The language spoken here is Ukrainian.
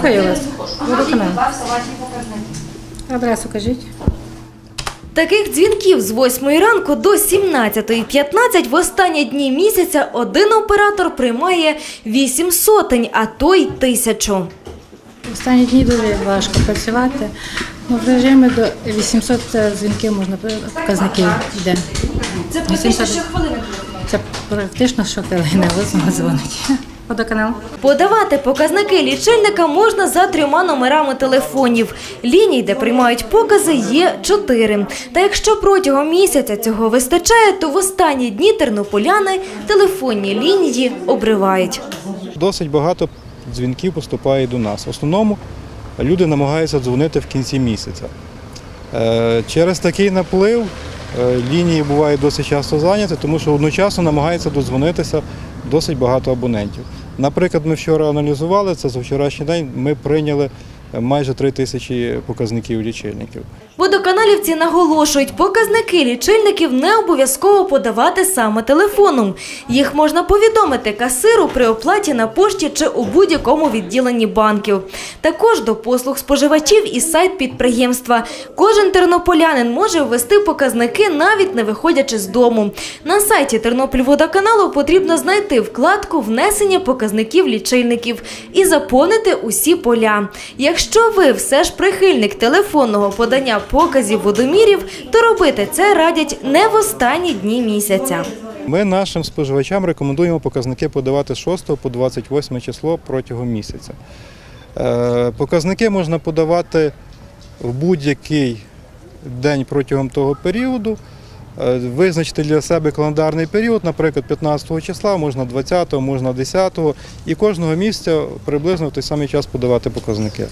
Слухаю вас. Адресу кажіть. Таких дзвінків з 8 ранку до 17.15 в останні дні місяця один оператор приймає 8 сотень, а то й тисячу. Останні дні дуже важко працювати. Ну, в режимі до 800 дзвінків можна показників йде. Це практично щохвилини? Це практично щохвилини, ось дзвонить. Водоканал. Подавати показники лічильника можна за трьома номерами телефонів. Ліній, де приймають покази, є чотири. Та якщо протягом місяця цього вистачає, то в останні дні тернополяни телефонні лінії обривають. Досить багато дзвінків поступає до нас. В основному люди намагаються дзвонити в кінці місяця. Е, Через такий наплив лінії бувають досить часто зайняті, тому що одночасно намагається додзвонитися досить багато абонентів. Наприклад, ми вчора аналізували це за вчорашній день. Ми прийняли е, майже 3 тисячі показників лічильників. Водоканалівці наголошують, показники лічильників не обов'язково подавати саме телефоном. Їх можна повідомити касиру при оплаті на пошті чи у будь-якому відділенні банків. Також до послуг споживачів і сайт підприємства. Кожен тернополянин може ввести показники, навіть не виходячи з дому. На сайті Тернопільводоканалу потрібно знайти вкладку Внесення показників лічильників і заповнити усі поля. Якщо ви все ж прихильник телефонного подання показів водомірів, то робити це радять не в останні дні місяця. Ми нашим споживачам рекомендуємо показники подавати з 6 по 28 число протягом місяця. Е, Показники можна подавати в будь-який день протягом того періоду. Е, Визначити для себе календарний період, наприклад, 15 числа, можна 20, можна 10, і кожного місяця приблизно в той самий час подавати показники.